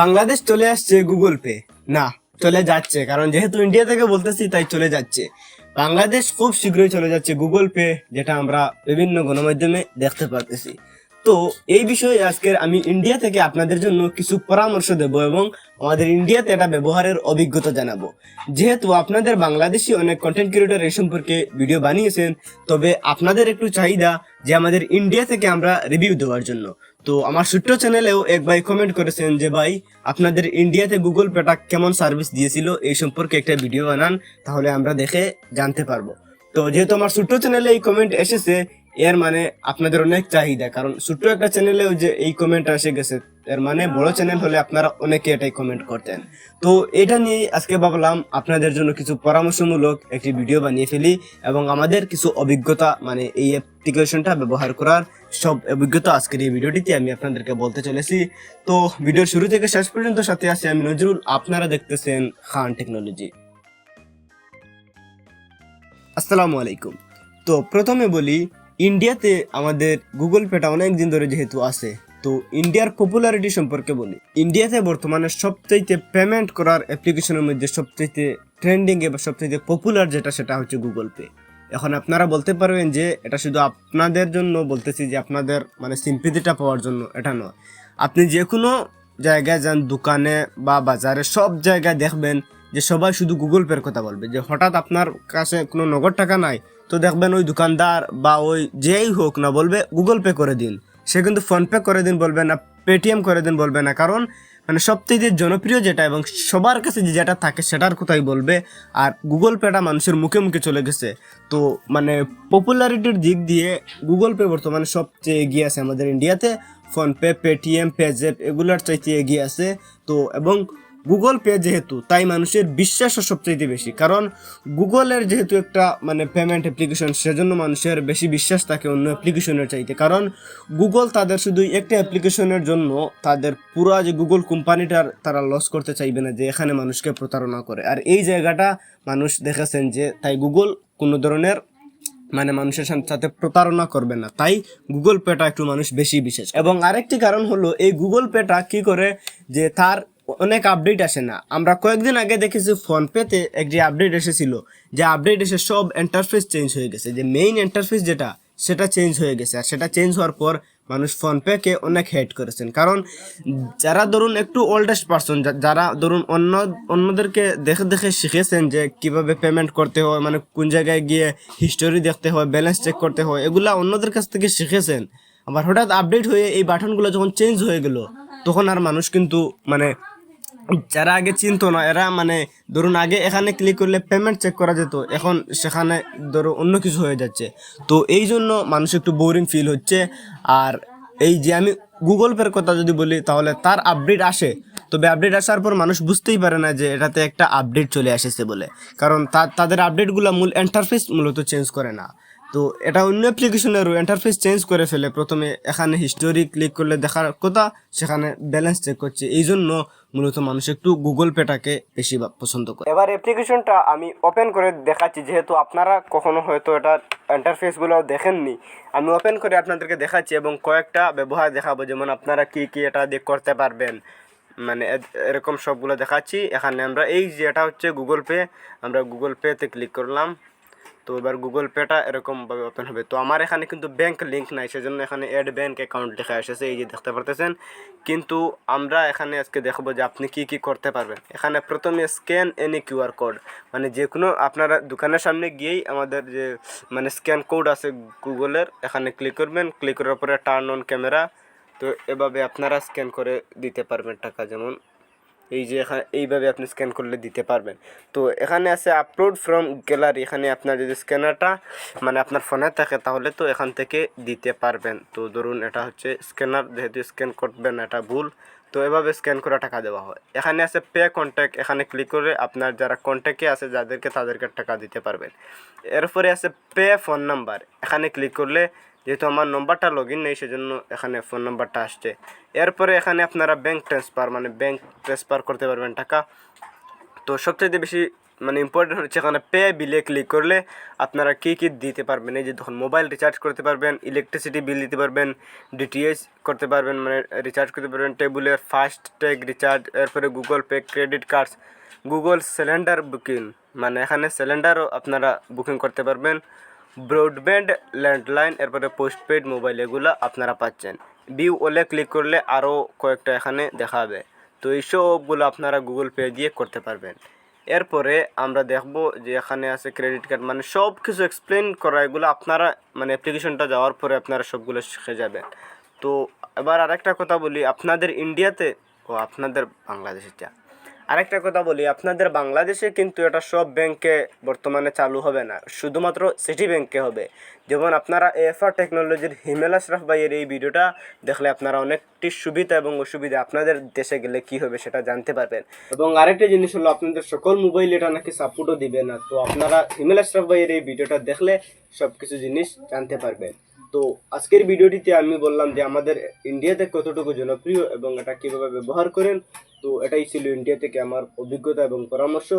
বাংলাদেশ চলে আসছে Google pay না, চলে যাচ্ছে, কারণ যেহেতু ইন্ডিয়া থেকে বলতেছি, তাই চলে যাচ্ছে। বাংলাদেশ খুব শীঘ্রই চলে যাচ্ছে গুগল পে যেটা আমরা বিভিন্ন গণমাধ্যমে দেখতে পারতেছি। তো এই বিষয়ে আজকের আমি ইন্ডিয়া থেকে আপনাদের জন্য কিছু পরামর্শ দেব এবং আমাদের ইন্ডিয়াতে এটা ব্যবহারের অভিজ্ঞতা জানাব। যেহেতু আপনাদের বাংলাদেশি অনেক কন্টেন্ট ক্রিয়েটর এই সম্পর্কে ভিডিও বানিয়েছেন, তবে আপনাদের একটু চাহিদা যে আমাদের ইন্ডিয়া থেকে আমরা রিভিউ দেওয়ার জন্য। তো আমার ছোট্ট চ্যানেলেও এক ভাই কমেন্ট করেছেন যে, ভাই, আপনাদের ইন্ডিয়াতে গুগল পেটা কেমন সার্ভিস দিয়েছিল? এই সম্পর্কে একটা ভিডিও বানান, তাহলে আমরা দেখে জানতে পারব। তো যেহেতু আমার ছোট্ট চ্যানেলে এই কমেন্ট এসেছে এর মানে আপনাদের অনেক চাহিদা, কারণ ছোট্ট একটা চ্যানেলেও যে এই কমেন্ট এসে গেছে, এর মানে বড় চ্যানেল হলে আপনারা অনেকে এটাই কমেন্ট করতেন। তো এটা নিয়ে আজকে ভাবলাম আপনাদের জন্য কিছু পরামর্শমূলক একটি ভিডিও বানিয়ে ফেলি এবং আমাদের কিছু অভিজ্ঞতা মানে এই অ্যাপ্লিকেশনটা ব্যবহার করার সব অভিজ্ঞতা আজকের এই ভিডিওটিতে আমি আপনাদেরকে বলতে চলেছি। তো ভিডিওর শুরু থেকে শেষ পর্যন্ত সাথে আছি আমি নজরুল, আপনারা দেখতেছেন খান টেকনোলজি আসসালামু আলাইকুম। তো প্রথমে বলি ইন্ডিয়াতে আমাদের গুগল পেটা অনেক দিন ধরে যেহেতু আছে, তো ইন্ডিয়ার পপুলারিটি সম্পর্কে বলি। ইন্ডিয়াতে বর্তমানে সবচাইতে পেমেন্ট করার অ্যাপ্লিকেশনের মধ্যে সবচাইতে ট্রেন্ডিং এ বা সবচাইতে পপুলার যেটা, সেটা হচ্ছে গুগল পে এখন আপনারা বলতে পারবেন যে এটা শুধু আপনাদের জন্য বলতেছি যে আপনাদের মানে সিম্পিতিটা পাওয়ার জন্য, এটা নয়। আপনি যে কোনো জায়গায় যান, দোকানে বা বাজারে, সব জায়গায় দেখবেন যে সবাই শুধু গুগল পের কথা বলবে। যে হঠাৎ আপনার কাছে কোনো নগদ টাকা নাই, তো দেখবেন ওই দোকানদার বা ওই যেই হোক না বলবে গুগল পে করে দিন। সে কিন্তু ফোনপে করে দিন বলবে না পেটিএম করে দিন বলবে না। কারণ মানে সবথেকে জনপ্রিয় যেটা এবং সবার কাছে যে যেটা থাকে সেটার কথাই বলবে। আর গুগল পেটা মানুষের মুখে মুখে চলে গেছে। তো মানে পপুলারিটির দিক দিয়ে গুগল পে বর্তমানে সবচেয়ে এগিয়ে আছে আমাদের ইন্ডিয়াতে ফোনপে পেটিএম পেজেপ এগুলোর চাইতে এগিয়ে আছে। তো এবং গুগল পে যেহেতু, তাই মানুষের বিশ্বাসও সবচাইতে বেশি। কারণ গুগলের যেহেতু একটা মানে পেমেন্ট অ্যাপ্লিকেশন সেজন্য মানুষের বেশি বিশ্বাস থাকে অন্য অ্যাপ্লিকেশনের চাইতে। কারণ গুগল তাদের শুধু একটা অ্যাপ্লিকেশনের জন্য তাদের পুরো যে গুগল কোম্পানিটার তারা লস করতে চাইবে না, যে এখানে মানুষকে প্রতারণা করে। আর এই জায়গাটা মানুষ দেখেছেন যে, তাই গুগল কোনো ধরনের মানে মানুষের সাথে প্রতারণা করবে না। তাই গুগল পেটা একটু মানুষ বেশি বিশেষ এবং আরেকটি কারণ হলো, এই গুগল পেটা কি করে, যে তার অনেক আপডেট আসে না। আমরা কয়েকদিন আগে দেখেছি ফোনপেতে একটি আপডেট এসেছিল, যে আপডেট এসে সব ইন্টারফেস চেঞ্জ হয়ে গেছে। যে মেইন ইন্টারফেস যেটা, সেটা চেঞ্জ হয়ে গেছে। আর সেটা চেঞ্জ হওয়ার পর মানুষ ফোনপেকে অনেক হেড করেছেন। কারণ যারা ধরুন একটু ওল্ডেস্ট পার্সন যারা ধরুন অন্য, অন্যদেরকে দেখে দেখে শিখেছেন যে কীভাবে পেমেন্ট করতে হয় মানে কোন জায়গায় গিয়ে হিস্টোরি দেখতে হয় ব্যালেন্স চেক করতে হয়, এগুলা অন্যদের কাছ থেকে শিখেছেন। আবার হঠাৎ আপডেট হয়ে এই বাটনগুলো যখন চেঞ্জ হয়ে গেল, তখন আর মানুষ কিন্তু মানে যারা আগে চিনতো না, এরা মানে ধরুন আগে এখানে ক্লিক করলে পেমেন্ট চেক করা যেত, এখন সেখানে ধরো অন্য কিছু হয়ে যাচ্ছে। তো এই জন্য মানুষ একটু বোরিং ফিল হচ্ছে। আর এই যে আমি গুগল পের কথা যদি বলি, তাহলে তার আপডেট আসে। তবে আপডেট আসার পর মানুষ বুঝতেই পারে না যে এটাতে একটা আপডেট চলে এসেছে বলে। কারণ তাদের আপডেটগুলো মূল এন্টারফেস মূলত চেঞ্জ করে না। তো এটা অন্য অ্যাপ্লিকেশনেরও ইন্টারফেস চেঞ্জ করে ফেলে। প্রথমে এখানে হিস্টোরি ক্লিক করলে দেখার কথা, সেখানে ব্যালেন্স চেক করছে। এই জন্য মূলত মানুষ একটু গুগল পেটাকে বেশি পছন্দ করে। এবার অ্যাপ্লিকেশনটা আমি ওপেন করে দেখাচ্ছি, যেহেতু আপনারা কখনো হয়তো এটা ইন্টারফেসগুলো দেখেননি। আমি ওপেন করে আপনাদেরকে দেখাচ্ছি এবং কয়েকটা ব্যবহার দেখাবো, যেমন আপনারা কি কি এটা দিয়ে করতে পারবেন। মানে এরকম সবগুলো দেখাচ্ছি। এখানে আমরা এই যে এটা হচ্ছে গুগল পে আমরা গুগল পেতে ক্লিক করলাম। তো এবার গুগল পেটা এরকমভাবে ওপেন হবে। তো আমার এখানে কিন্তু ব্যাংক লিঙ্ক নাই, সেজন্য এখানে অ্যাড ব্যাংক অ্যাকাউন্ট লেখা এসেছে এই যে দেখতে পারতেছেন। কিন্তু আমরা এখানে আজকে দেখব যে আপনি কি কি করতে পারবেন। এখানে প্রথমে স্ক্যান এনি কিউআর কোড মানে যে কোনো আপনারা দোকানের সামনে গিয়েই আমাদের যে মানে স্ক্যান কোড আছে গুগলের এখানে ক্লিক করবেন। ক্লিক করার পরে টার্ন অন ক্যামেরা তো এভাবে আপনারা স্ক্যান করে দিতে পারবেন টাকা যেমন। এই যে এখানে এইভাবে আপনি স্ক্যান করলে দিতে পারবেন। তো এখানে আছে আপলোড ফ্রম গ্যালারি এখানে আপনার যদি স্ক্যানারটা মানে আপনার ফোনে থাকে তাহলে তো এখান থেকে দিতে পারবেন। তো ধরুন এটা হচ্ছে স্ক্যানার যেহেতু স্ক্যান করবেন এটা ভুল, তো এভাবে স্ক্যান করে টাকা দেওয়া হয়। এখানে আছে পে কন্ট্যাক্ট এখানে ক্লিক করে আপনার যারা কন্ট্যাক্টে আছে যাদেরকে তাদেরকে টাকা দিতে পারবেন। এরপরে আছে পে ফোন নাম্বার এখানে ক্লিক করলে যেহেতু আমার নম্বরটা লগ ইন নেই, সেজন্য এখানে ফোন নাম্বারটা আসছে। এরপরে এখানে আপনারা ব্যাংক ট্রান্সফার মানে ব্যাংক ট্রান্সফার করতে পারবেন টাকা। তো সবচেয়ে বেশি মানে ইম্পর্টেন্ট হচ্ছে এখানে পে বিলে ক্লিক করলে আপনারা কী কী দিতে পারবেন? এই যে তখন মোবাইল রিচার্জ করতে পারবেন ইলেকট্রিসিটি বিল দিতে পারবেন ডিটিএইচ করতে পারবেন মানে রিচার্জ করতে পারবেন টেবিলের ফাস্ট ট্যাগ রিচার্জ এরপরে Google Pay credit cards Google cylinder booking মানে এখানে সিলিন্ডারও আপনারা বুকিং করতে পারবেন। ব্রডব্যান্ড ল্যান্ডলাইন, এরপরে পোস্টপেড মোবাইল, এগুলো আপনারা পাচ্ছেন। বিউ ওলে ক্লিক করলে আরও কয়েকটা এখানে দেখাবে। তো এই সবগুলো আপনারা গুগল পে দিয়ে করতে পারবেন। এরপরে আমরা দেখব যে এখানে আছে ক্রেডিট কার্ড মানে সব কিছু এক্সপ্লেন করা, এগুলো আপনারা মানে অ্যাপ্লিকেশনটা যাওয়ার পরে আপনারা সবগুলো শিখে যাবেন। তো এবার আরেকটা কথা বলি, আপনাদের ইন্ডিয়াতে, ও আপনাদের বাংলাদেশে যা। আরেকটা কথা বলি, আপনাদের বাংলাদেশে কিন্তু এটা সব ব্যাংকে বর্তমানে চালু হবে না, শুধুমাত্র সিটি ব্যাংকে হবে। যেমন আপনারা এফআর টেকনোলজির হিমেল আশরাফ ভাইয়ের এই ভিডিওটা দেখলে আপনারা অনেকটি সুবিধা এবং অসুবিধা, আপনাদের দেশে গেলে কি হবে সেটা জানতে পারবেন। এবং আরেকটা জিনিস হলো, আপনাদের সকল মোবাইল এটা নাকি সাপোর্টও দিবে না, তো আপনারা হিমেল আশরাফ ভাইয়ের এই ভিডিওটা দেখলে সব কিছু জিনিস জানতে পারবেন। তো আজকের ভিডিওটিতে আমি বললাম যে আমাদের ইন্ডিয়াতে কতটুকু জনপ্রিয় এবং এটা কীভাবে ব্যবহার করেন। তো এটাই ছিল ইন্ডিয়া থেকে আমার অভিজ্ঞতা এবং পরামর্শ।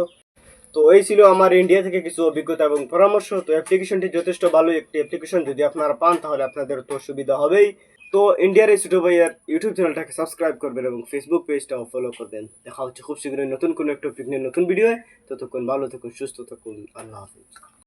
তো এই ছিল আমার ইন্ডিয়া থেকে কিছু অভিজ্ঞতা এবং পরামর্শ। তো অ্যাপ্লিকেশনটি যথেষ্ট ভালো একটি অ্যাপ্লিকেশন যদি আপনারা পান, তাহলে আপনাদের তো সুবিধা হবেই। তো ইন্ডিয়ার এই ছোটো ভাইয়ের ইউটিউব চ্যানেলটাকে সাবস্ক্রাইব করবেন এবং ফেসবুক পেজটাও ফলো করবেন। দেখা হচ্ছে খুব শীঘ্রই নতুন কোনো একটা টপিক নিয়ে নতুন ভিডিও ততক্ষণ ভালো থাকুন, সুস্থ থাকুন। আল্লাহ হাফিজ।